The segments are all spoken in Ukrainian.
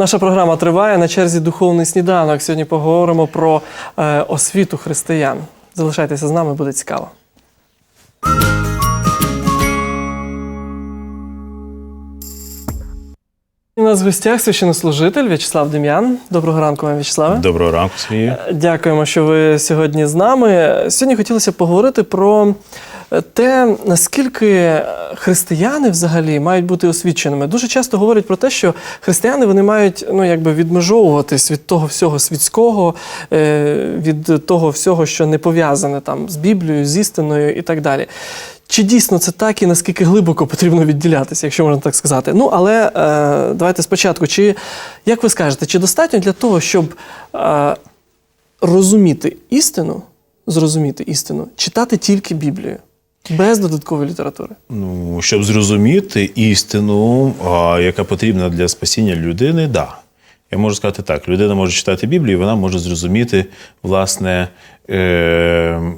Наша програма триває на черзі духовний сніданок. Сьогодні поговоримо про е, освіту християн. Залишайтеся з нами, буде цікаво. У нас в гостях священнослужитель В'ячеслав Дем'ян. Доброго ранку вам, В'ячеславе. Доброго ранку, Сергію. Дякуємо, що ви сьогодні з нами. Сьогодні хотілося поговорити про те, наскільки християни взагалі мають бути освіченими. Дуже часто говорять про те, що християни вони мають ну, якби відмежовуватись від того всього світського, е, від того всього, що не пов'язане там з Біблією, з істиною і так далі. Чи дійсно це так і наскільки глибоко потрібно відділятися, якщо можна так сказати? Ну, але е, давайте спочатку. Чи як ви скажете, чи достатньо для того, щоб е, розуміти істину, зрозуміти істину, читати тільки Біблію, без додаткової літератури? Ну, щоб зрозуміти істину, а, яка потрібна для спасіння людини, да. Я можу сказати так: людина може читати Біблію, і вона може зрозуміти, власне,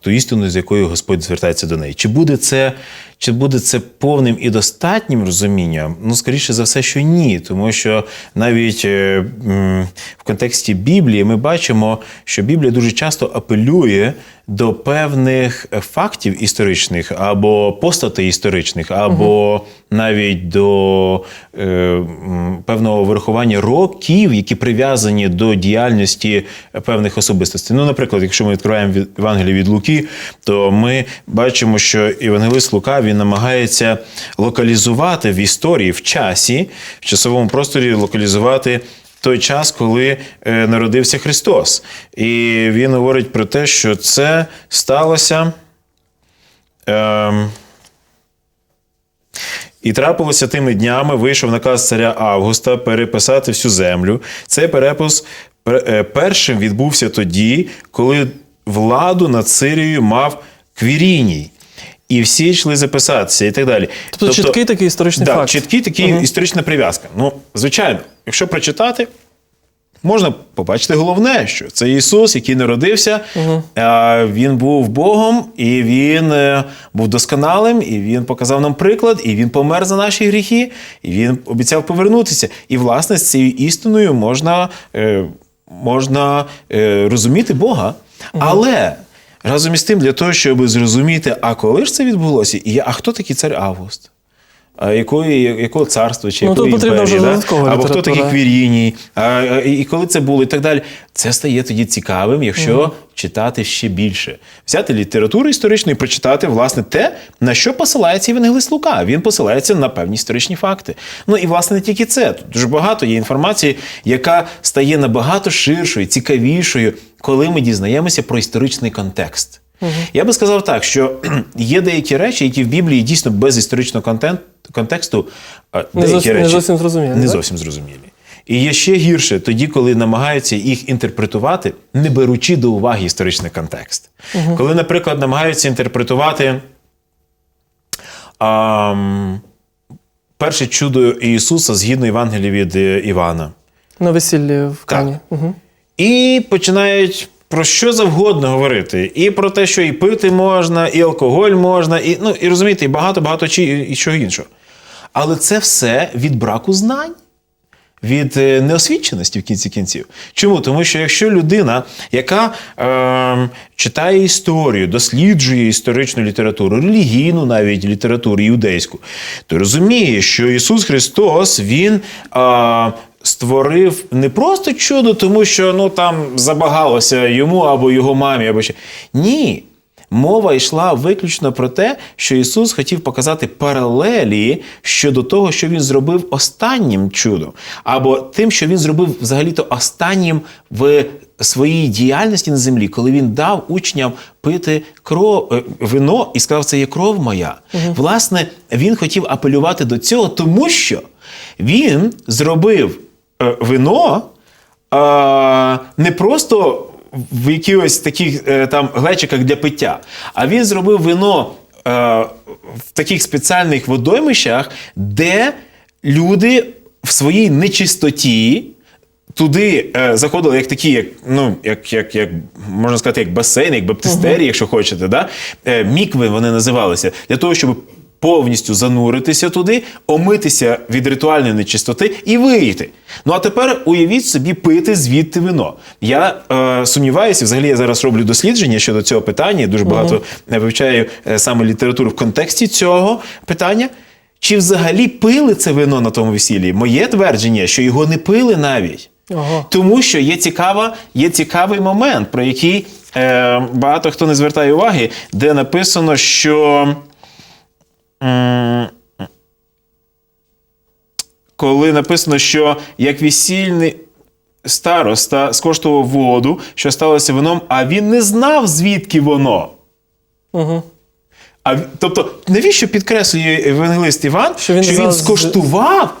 ту істину, з якою Господь звертається до неї. Чи буде це, чи буде це повним і достатнім розумінням? Ну, скоріше за все, що ні. Тому що навіть е, в контексті Біблії ми бачимо, що Біблія дуже часто апелює до певних е, фактів історичних або постатей історичних, або навіть до е, певного вирахування років, які прив'язані до діяльності певних особистостей. Ну, наприклад, якщо ми відкриваємо від- Євангеліє від Луки, то ми бачимо, що Євангелист Лука він намагається локалізувати в історії, в часі, в часовому просторі локалізувати той час, коли е, народився Христос. І він говорить про те, що це сталося. Ем, і трапилося тими днями, вийшов наказ царя Августа переписати всю землю. Цей перепис е, першим відбувся тоді, коли владу над Сирією мав Квіріній. І всі йшли записатися, і так далі. Тобто, чіткий такий історичний да, факт. чіткий такий історична прив'язка. Ну, звичайно, якщо прочитати, можна побачити головне, що це Ісус, який народився, а, він був Богом, і він е, був досконалим, і він показав нам приклад, і він помер за наші гріхи, і він обіцяв повернутися. І, власне, з цією істиною можна, е, можна е, розуміти Бога. Але разом із тим, для того, щоб зрозуміти, а коли ж це відбулося, і а хто такий цар Август? Якої, якого царства чи Ну, якої імперії, вже да? або хто такий Квіріній, і коли це було, і так далі. Це стає тоді цікавим, якщо читати ще більше. Взяти літературу історичну і прочитати, власне, те, на що посилається Євангелист Лука. Він посилається на певні історичні факти. Ну і власне не тільки це. Тут дуже багато є інформації, яка стає набагато ширшою, цікавішою, коли ми дізнаємося про історичний контекст. Я би сказав так, що є деякі речі, які в Біблії дійсно без історичного контент, контексту а, Не деякі зовсім- не речі зовсім зрозумілі, Не зовсім зрозумілі. І є ще гірше тоді, коли намагаються їх інтерпретувати, не беручи до уваги історичний контекст. Коли, наприклад, намагаються інтерпретувати а, перше чудо Ісуса згідно Євангелія від е, Івана. На весіллі в Кані. Угу. І починають про що завгодно говорити. І про те, що і пити можна, і алкоголь можна, і, ну, і розумієте, і багато-багато чи, і чого іншого. Але це все від браку знань. Від е, неосвіченості в кінці кінців. Чому? Тому що якщо людина, яка е, читає історію, досліджує історичну літературу, релігійну навіть літературу іудейську, то розуміє, що Ісус Христос Він е, створив не просто чудо, тому що ну, там забагалося йому або його мамі, або ще. Ні. Мова йшла виключно про те, що Ісус хотів показати паралелі щодо того, що Він зробив останнім чудом, або тим, що Він зробив взагалі-то останнім в своїй діяльності на землі, коли він дав учням пити кров, е, вино і сказав, це є кров моя. Власне, він хотів апелювати до цього, тому що він зробив вино а, не просто в якихось таких е, там глечиках для пиття, а він зробив вино е, в таких спеціальних водоймищах, де люди в своїй нечистоті. Туди е, заходили як такі, як, ну, як, як, як можна сказати, як басейни, як баптистерії, якщо хочете. Да? Е, мікви вони називалися, для того, щоб повністю зануритися туди, омитися від ритуальної нечистоти і вийти. Ну а тепер уявіть собі пити звідти вино. Я е, сумніваюся, взагалі я зараз роблю дослідження щодо цього питання. Дуже багато е, вивчаю е, саме літературу в контексті цього питання. Чи взагалі пили це вино на тому весіллі? Моє твердження, що його не пили навіть. Ого. Тому що є, цікава, є цікавий момент, про який е, багато хто не звертає уваги, де написано, що. М, коли написано, що як весільний староста скоштував воду, що сталося вином, а він не знав, звідки воно. Угу. А, тобто, навіщо підкреслює евангелист Іван, Що він що він знав скоштував,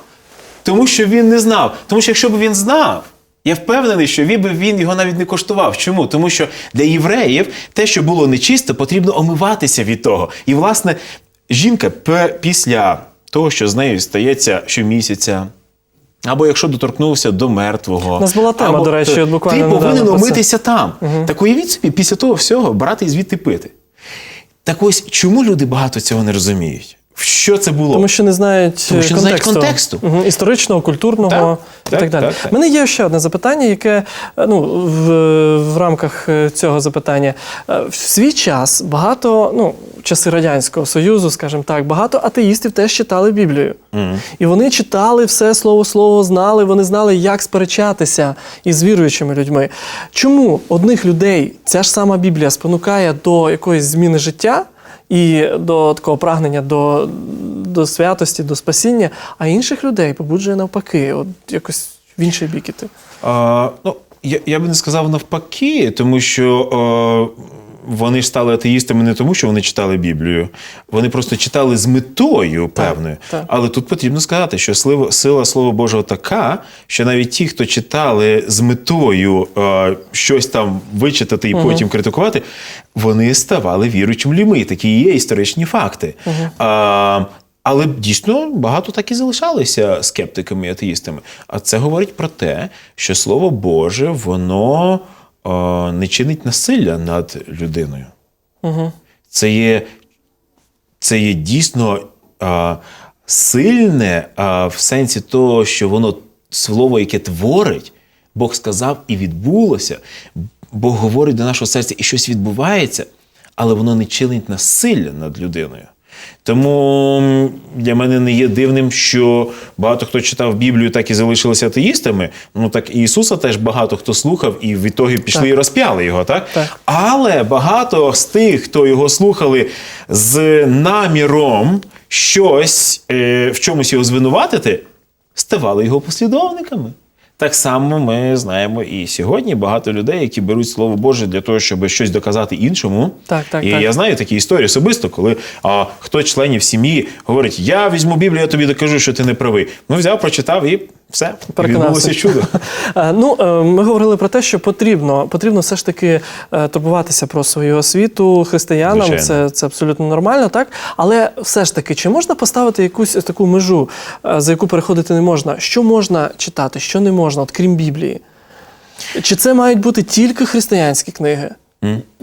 тому що він не знав. Тому що якщо б він знав, я впевнений, що він би він його навіть не коштував. Чому? Тому що для євреїв те, що було нечисто, потрібно омиватися від того. І, власне, жінка після того, що з нею стається щомісяця. Або якщо доторкнувся до мертвого. У нас була тема, або- до речі, буквально Ти повинен омитися там. Так уявіть собі, після того всього брати і звідти пити. Так ось чому люди багато цього не розуміють? Що це було? Тому що не знають Тому що не знають контексту, контексту. Мгм, історичного, культурного Так, і так, так, далі. так, так. У мене є ще одне запитання, яке е, ну, в, в рамках е, цього запитання. Е, В свій час багато, ну, часи Радянського Союзу, скажімо так, багато атеїстів теж читали Біблію. І вони читали все слово слово, знали, вони знали, як сперечатися із віруючими людьми. Чому одних людей ця ж сама Біблія спонукає до якоїсь зміни життя? і до такого прагнення до, до святості, до спасіння, а інших людей побуджує навпаки, от якось в інший бік іти. А, ну, я, я би не сказав навпаки, тому що е, вони ж стали атеїстами не тому, що вони читали Біблію. Вони просто читали з метою певною. так. Але тут потрібно сказати, що сила, Слова Божого така, що навіть ті, хто читали з метою е, щось там вичитати і потім критикувати, вони ставали віруючими людьми. Такі є історичні факти. А, але дійсно багато так і залишалися скептиками і атеїстами. А це говорить про те, що Слово Боже, воно не чинить насилля над людиною. Угу. Це є, це є дійсно а, сильне а, в сенсі того, що воно слово, яке творить, Бог сказав і відбулося. Бог говорить до нашого серця, і щось відбувається, але воно не чинить насилля над людиною. Тому для мене не є дивним, що багато хто читав Біблію, так і залишилися атеїстами. Ну так і Ісуса теж багато хто слухав, і в ітогі пішли Так. і розп'яли його, так? Так. Але багато з тих, хто його слухали з наміром щось е, в чомусь його звинуватити, ставали його послідовниками. Так само ми знаємо і сьогодні багато людей, які беруть слово Боже для того, щоб щось доказати іншому. Так, так, і так. я знаю такі історії особисто, коли а, хтось членів сім'ї говорить: Я візьму Біблію, я тобі докажу, що ти не правий. Ну, взяв, прочитав і все. Відбулося чудо. Е, Ну, е, ми говорили про те, що потрібно, потрібно все ж таки е, турбуватися про свою освіту християнам. Звичайно. Це, це абсолютно нормально, так? Але все ж таки, чи можна поставити якусь таку межу, за яку переходити не можна? Що можна читати, що не можна, от крім Біблії? Чи це мають бути тільки християнські книги?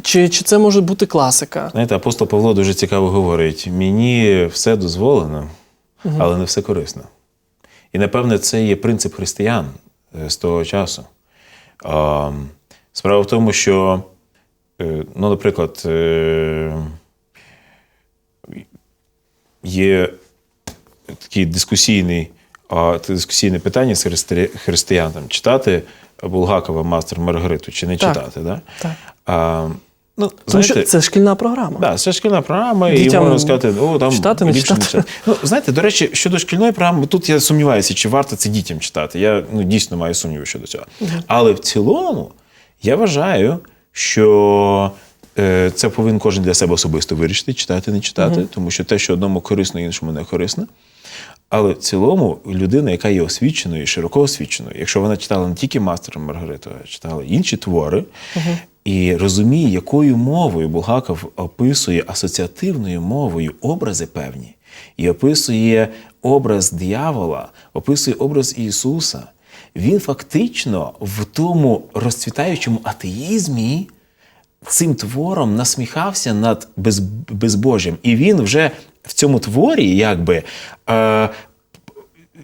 Чи, чи це може бути класика? Знаєте, апостол Павло дуже цікаво говорить: мені все дозволено, але не все корисно. І напевне, це є принцип християн е, з того часу. Справа в тому, що, е, ну, наприклад, е, є такий дискусійний, дискусійне питання з христи- християн там, читати Булгакова мастер Маргариту чи не Так. читати. Да? Так. А, ну, Тому знаєте, що це шкільна програма. Да, це шкільна програма, і Дітям можна сказати, о, там читати, не ліпше читати. Ну, знаєте, до речі, щодо шкільної програми, тут я сумніваюся, чи варто це дітям читати. Я ну, дійсно маю сумніви щодо цього. Але в цілому я вважаю, що е, це повинен кожен для себе особисто вирішити, читати, не читати, тому що те, що одному корисно, іншому не корисно. Але в цілому людина, яка є освіченою, широко освіченою, якщо вона читала не тільки мастера Маргариту, а читала інші твори, і розуміє, якою мовою Булгаков описує асоціативною мовою образи певні, і описує образ диявола, описує образ Ісуса, він фактично в тому розцвітаючому атеїзмі цим твором насміхався над без, безбожжям. І він вже в цьому творі, якби.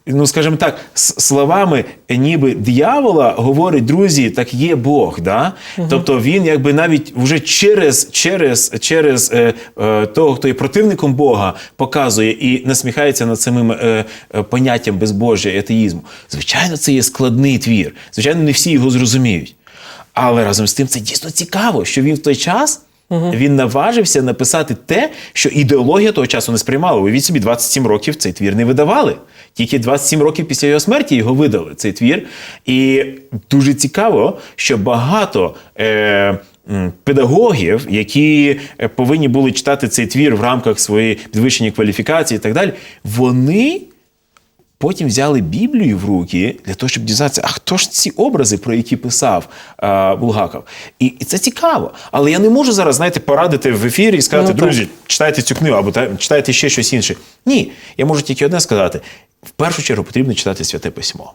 Е, Ну, скажімо так, словами ніби диявола говорить, друзі, так є Бог. Да? Тобто він якби навіть вже через, через, через е, е, того, хто є противником Бога, показує і насміхається над самим е, е, поняттям безбожжя і атеїзму. Звичайно, це є складний твір. Звичайно, не всі його зрозуміють. Але разом з тим це дійсно цікаво, що він в той час він наважився написати те, що ідеологія того часу не сприймала. Уявіть собі, 27 років цей твір не видавали. Тільки 27 років після його смерті його видали, цей твір. І дуже цікаво, що багато. Е, Педагогів, які е, повинні були читати цей твір в рамках своєї підвищення кваліфікації і так далі, вони Потім взяли Біблію в руки для того, щоб дізнатися, а хто ж ці образи, про які писав е, Булгаков. І, і це цікаво. Але я не можу зараз, знаєте, порадити в ефірі і сказати, Ну, друзі, читайте цю книгу або читайте ще щось інше. Ні, я можу тільки одне сказати: в першу чергу потрібно читати святе письмо.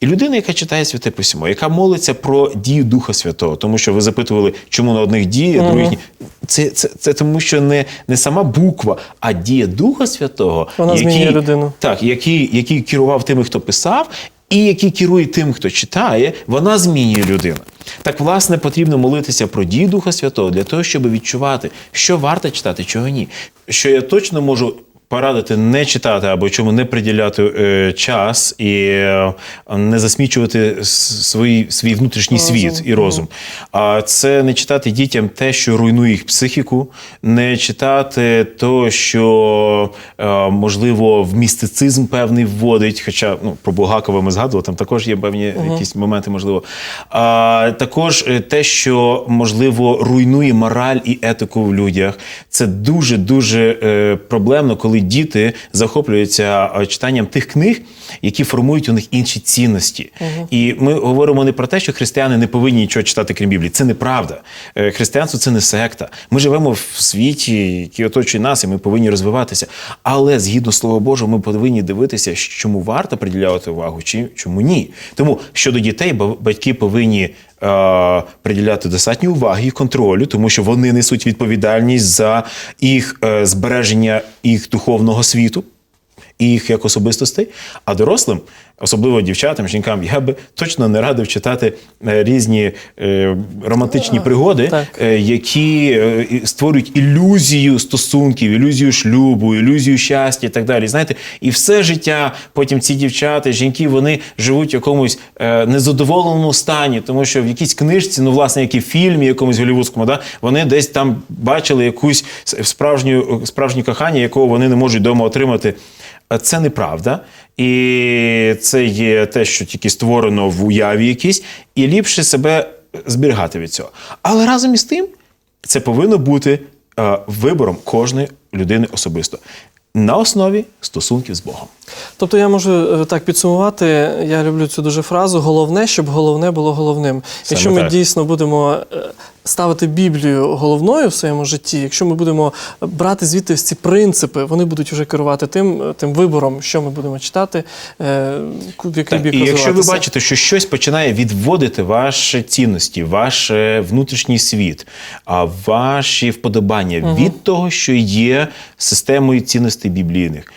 І людина, яка читає святе письмо, яка молиться про дію Духа Святого, тому що ви запитували, чому на одних діє, а других ні. Це, це, це тому, що не, не сама буква, а дія Духа Святого, Вона змінює людину. так, який, який керував тими, хто писав, і який керує тим, хто читає, вона змінює людину. Так, власне, потрібно молитися про дію Духа Святого для того, щоб відчувати, що варто читати, чого ні. Що я точно можу. Порадити не читати або чому не приділяти е, час і е, не засмічувати свій, свій внутрішній світ і розум. А це не читати дітям те, що руйнує їх психіку, не читати то, що е, можливо в містицизм певний вводить. Хоча ну про Булгакова ми згадували, там також є певні якісь моменти, можливо. А також е, те, що можливо руйнує мораль і етику в людях. Це дуже дуже е, проблемно, коли діти захоплюються е, читанням тих книг, які формують у них інші цінності. І ми говоримо не про те, що християни не повинні нічого читати, крім Біблії. Це неправда. Е, Християнство це не секта. Ми живемо в світі, який оточує нас, і ми повинні розвиватися. Але згідно Слова Божого, ми повинні дивитися, чому варто приділяти увагу, чи чому ні. Тому щодо дітей, ба- батьки повинні. Е, Приділяти достатньо уваги і контролю, тому що вони несуть відповідальність за їх е, збереження їх духовного світу і їх як особистостей. А дорослим, особливо дівчатам, жінкам, я би точно не радив читати е, різні е, романтичні пригоди, е, які е, створюють ілюзію стосунків, ілюзію шлюбу, ілюзію щастя і так далі. Знаєте, і все життя потім ці дівчата, жінки, вони живуть в якомусь е, незадоволеному стані, тому що в якійсь книжці, ну власне, як і в фільмі, якомусь голівудському, да, вони десь там бачили якусь справжню справжнє кохання, якого вони не можуть вдома отримати. А Це неправда. І це є те, що тільки створено в уяві якійсь, і ліпше себе зберігати від цього. Але разом із тим, це повинно бути е, вибором кожної людини особисто на основі стосунків з Богом. Тобто я можу е, так підсумувати. Я люблю цю дуже фразу. Головне, щоб головне було головним. якщо ми так. дійсно будемо е, ставити Біблію головною в своєму житті, якщо ми будемо брати звідти ці принципи, вони будуть вже керувати тим, е, тим вибором, що ми будемо читати, е, в який бік і якщо ви бачите, що щось починає відводити ваші цінності, ваш е, внутрішній світ, а ваші вподобання від того, що є системою цінностей біблійних,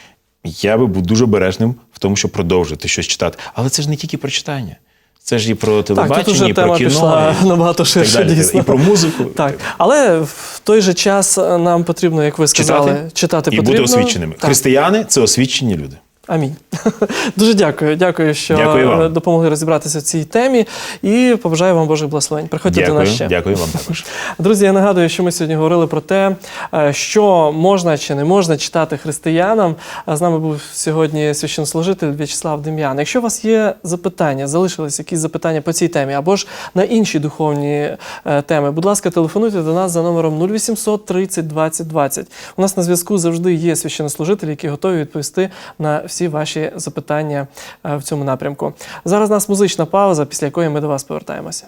я би був дуже обережним в тому, щоб продовжити щось читати. Але це ж не тільки про читання. Це ж і про телебачення, так, і про тема кіно, пішла і набагато так ширше, далі, дійсно. і про музику. Так, але в той же час нам потрібно, як ви сказали, Читати, читати, і потрібно. бути освіченими. Так. Християни це освічені люди. Амінь. Дуже дякую. Дякую, що Дякую вам. допомогли розібратися в цій темі. І побажаю вам Божих благословень. Приходьте до нас ще. дякую вам також. Друзі, я нагадую, що ми сьогодні говорили про те, е, що можна чи не можна читати християнам. А З нами був сьогодні священнослужитель В'ячеслав Дем'ян. Якщо у вас є запитання, залишились якісь запитання по цій темі або ж на інші духовні е, теми, будь ласка, телефонуйте до нас за номером 0800 30 20 20. У нас на зв'язку завжди є священнослужителі, які готові відповісти на всі ваші запитання е, в цьому напрямку. Зараз у нас музична пауза, після якої ми до вас повертаємося.